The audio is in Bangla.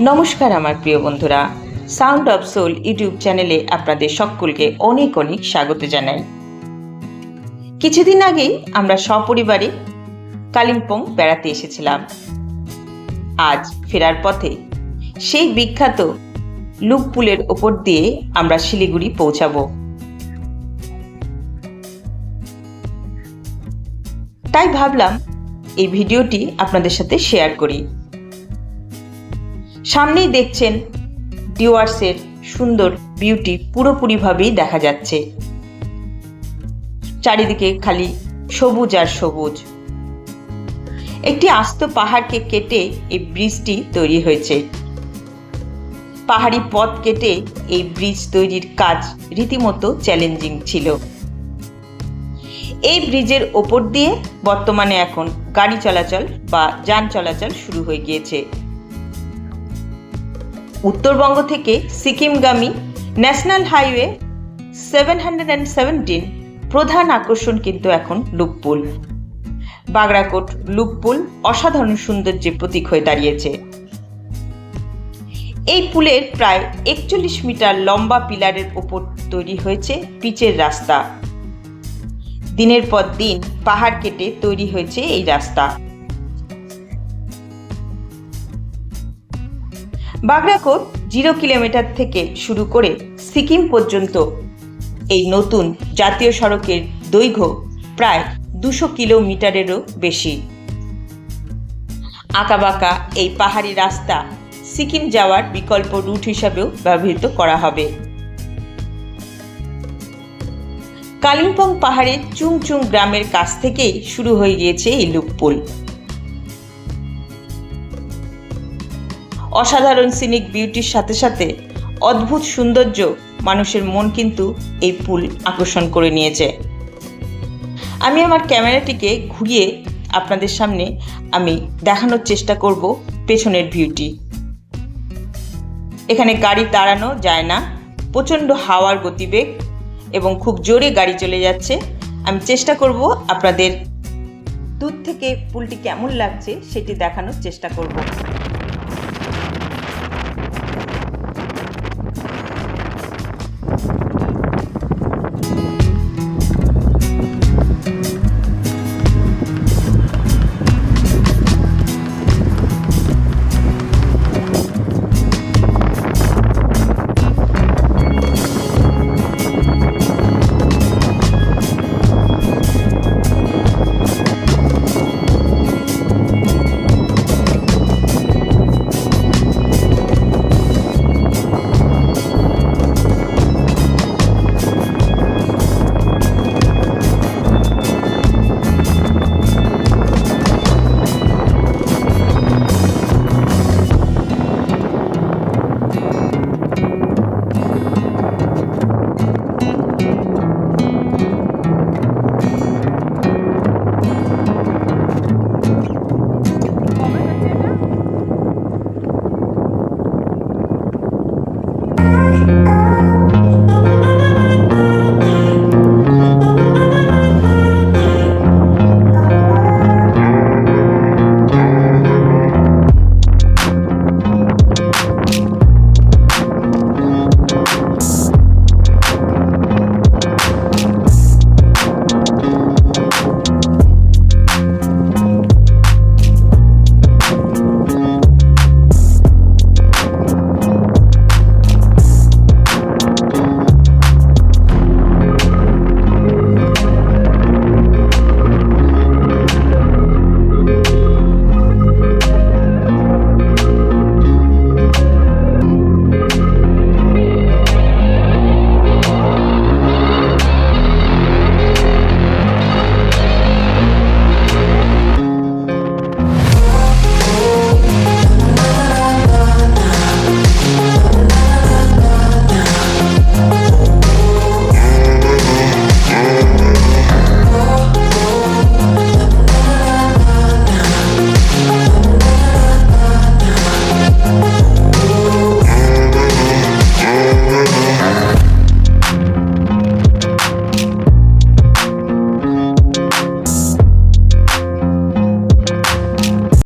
নমস্কার আমার প্রিয় বন্ধুরা। সাউন্ড অফ সোল ইউটিউব চ্যানেলে আপনাদের সকলকে অনেক অনেক স্বাগত জানাই। কিছুদিন আগেই আমরা সপরিবারে কালিম্পং বেড়াতে এসেছিলাম। আজ ফেরার পথে সেই বিখ্যাত লুকপুলের ওপর দিয়ে আমরা শিলিগুড়ি পৌঁছাবো। তাই ভাবলাম এই ভিডিওটি আপনাদের সাথে শেয়ার করি। সামনেই দেখছেন ডিওয়ার্সের সুন্দর বিউটি পুরোপুরিভাবেই দেখা যাচ্ছে। চারিদিকে খালি সবুজ আর সবুজ। একটি আস্ত পাহাড়কে কেটে এই ব্রিজটি তৈরি হয়েছে। পাহাড়ি পথ কেটে এই ব্রিজ তৈরির কাজ রীতিমতো চ্যালেঞ্জিং ছিল। এই ব্রিজের ওপর দিয়ে বর্তমানে এখন গাড়ি চলাচল বা যান চলাচল শুরু হয়ে গিয়েছে। উত্তরবঙ্গ থেকে সিকিমগামী national highway seven hundred and seventeen প্রধান আকর্ষণ কিন্তু এখন লুকপুল বাগড়াকোট লুকপুল অসাধারণ সৌন্দর্যের প্রতীক হয়ে দাঁড়িয়েছে। এই পুলের প্রায় একচল্লিশ মিটার লম্বা পিলারের ওপর তৈরি হয়েছে পিচের রাস্তা। দিনের পর দিন পাহাড় কেটে তৈরি হয়েছে এই রাস্তা। বাগড়াকোট জিরো কিলোমিটার থেকে শুরু করে সিকিম পর্যন্ত এই নতুন জাতীয় সড়কের দৈর্ঘ্য প্রায় দুশো কিলোমিটারেরও বেশি। আঁকাবাঁকা এই পাহাড়ি রাস্তা সিকিম যাওয়ার বিকল্প রুট হিসাবেও ব্যবহৃত করা হবে। কালিম্পং পাহাড়ের চুং চুং গ্রামের কাছ থেকেই শুরু হয়ে গিয়েছে এই লুকপুল অসাধারণ সিনিক বিউটির সাথে সাথে অদ্ভুত সৌন্দর্য মানুষের মন কিন্তু এই পুল আকর্ষণ করে নিয়েছে। আমি আমার ক্যামেরাটিকে ঘুরিয়ে আপনাদের সামনে আমি দেখানোর চেষ্টা করব পেছনের ভিউটি। এখানে গাড়ি দাঁড়ানো যায় না, প্রচণ্ড হাওয়ার গতিবেগ এবং খুব জোরে গাড়ি চলে যাচ্ছে। আমি চেষ্টা করব আপনাদের দূর থেকে পুলটি কেমন লাগছে সেটি দেখানোর চেষ্টা করব।